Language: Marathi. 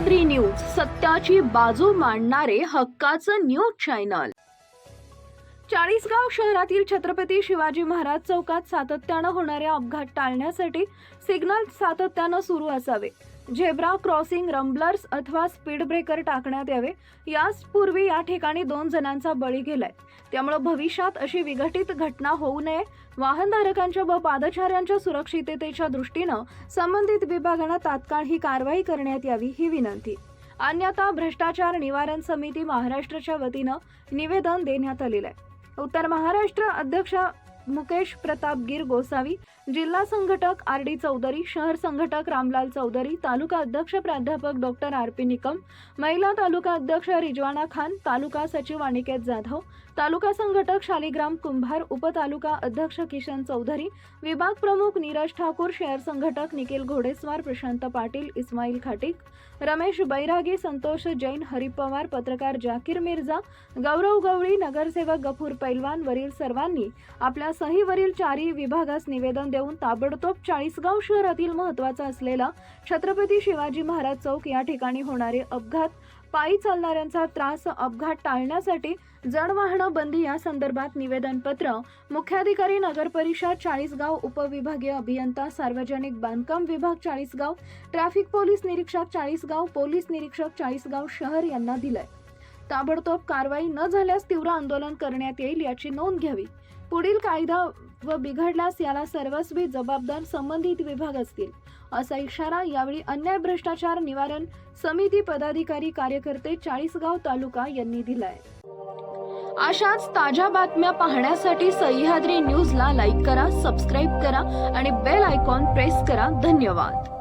सह्याद्री न्यूज सत्याची बाजू मांडणारे हक्काचं न्यूज चॅनल. चाळीसगाव शहरातील छत्रपती शिवाजी महाराज चौकात सातत्यानं होणारे अपघात टाळण्यासाठी सिग्नल सातत्यानं सुरू असावे. झेब्रा क्रॉसिंग रंबलर्स अथवा स्पीड ब्रेकर टाकण्यात यावे. याचपूर्वी या ठिकाणी दोन जणांचा बळी गेलाय. त्यामुळे भविष्यात अशी विघटित घटना होऊ नये. वाहनधारकांच्या व पादचाऱ्यांच्या सुरक्षिततेच्या दृष्टीनं संबंधित विभागानं तात्काळ ही कारवाई करण्यात यावी ही विनंती. अन्यथा भ्रष्टाचार निवारण समिती महाराष्ट्राच्या वतीनं निवेदन देण्यात आलेलं आहे. उत्तर महाराष्ट्र अध्यक्ष मुकेश प्रताप गिर गोसावी जिल्हा संघटक आर डी चौधरी शहर संघटक रामलाल चौधरी तालुका अध्यक्ष प्राध्यापक डॉक्टर आर पी निकम महिला तालुका अध्यक्ष रिजवाना खान तालुका सचिव अनिकेत जाधव तालुका संघटक शालिग्राम कुंभार उपतालुका अध्यक्ष किशन चौधरी विभाग प्रमुख नीरज ठाकूर शहर संघटक निखिल घोडेस्वार प्रशांत पाटील इस्माईल खाटीक रमेश बैरागी संतोष जैन हरिपवार पत्रकार जाकीर मिर्झा गौरव गवळी नगरसेवक गफूर पैलवान वरील सर्वांनी आपल्या सहीवरील चारही विभागास निवेदन देऊन ताबडतोब चाळीसगाव शहरातील महत्त्वाचा असलेला छत्रपती शिवाजी महाराज चौक या ठिकाणी होणारे अपघात पायी चालणाऱ्यांचा त्रास अपघात टाळण्यासाठी जडवाहनं बंदी या संदर्भात निवेदनपत्र मुख्याधिकारी नगर परिषद चाळीसगाव उपविभागीय अभियंता सार्वजनिक बांधकाम विभाग चाळीसगाव ट्रॅफिक पोलीस निरीक्षक चाळीसगाव पोलीस निरीक्षक चाळीसगाव शहर यांना दिलंय. ताबडतोब कारवाई न झाल्यास तीव्र आंदोलन करण्यात येईल याची नोंद घ्यावी. पुढील कायदा व बिघडल्यास याला सर्वस्वी जबाबदार संबंधित विभाग असतील असा इशारा यावेळी अन्याय भ्रष्टाचार निवारण समिती पदाधिकारी कार्यकर्ते चाळीसगाव तालुका यांनी दिलाय. अशाच ताज्या बातम्या पाहण्यासाठी सह्याद्री न्यूजला लाईक करा सबस्क्राईब करा आणि बेल आयकॉन प्रेस करा. धन्यवाद.